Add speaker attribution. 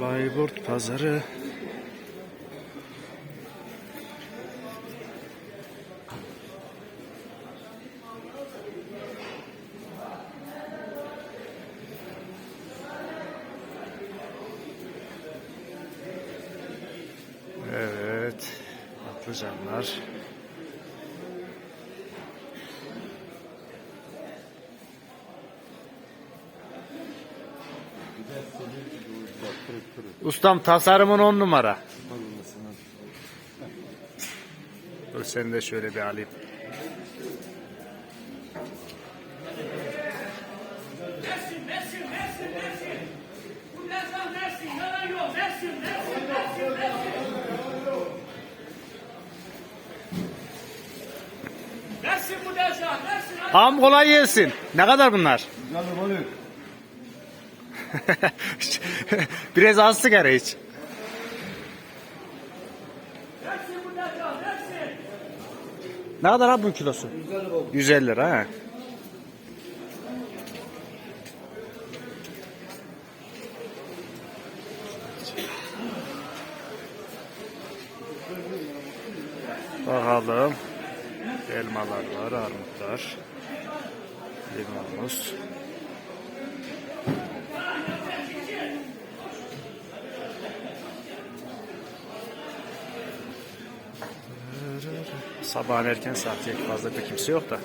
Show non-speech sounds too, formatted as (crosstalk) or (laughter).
Speaker 1: Bayburt pazarı. Evet. Patlıcanlar. Ustam tasarımın on numara. Dur seni de şöyle bir alayım.
Speaker 2: Mersin, Mersin, Mersin, Mersin. Bu Mersin, Mersin. Yalan yok. Mersin, Mersin, Mersin, Mersin. Mersin bu Mersin, Mersin.
Speaker 1: Am kolay gelsin. Ne kadar bunlar?
Speaker 3: Canım oluyor. (laughs)
Speaker 1: Biraz az sigara iç. Ne kadar abi bu kilosu? 150 lira ha. Bakalım. Elmalar var, armutlar. Limonumuz. Sabahın erken saati fazla da kimse yok da.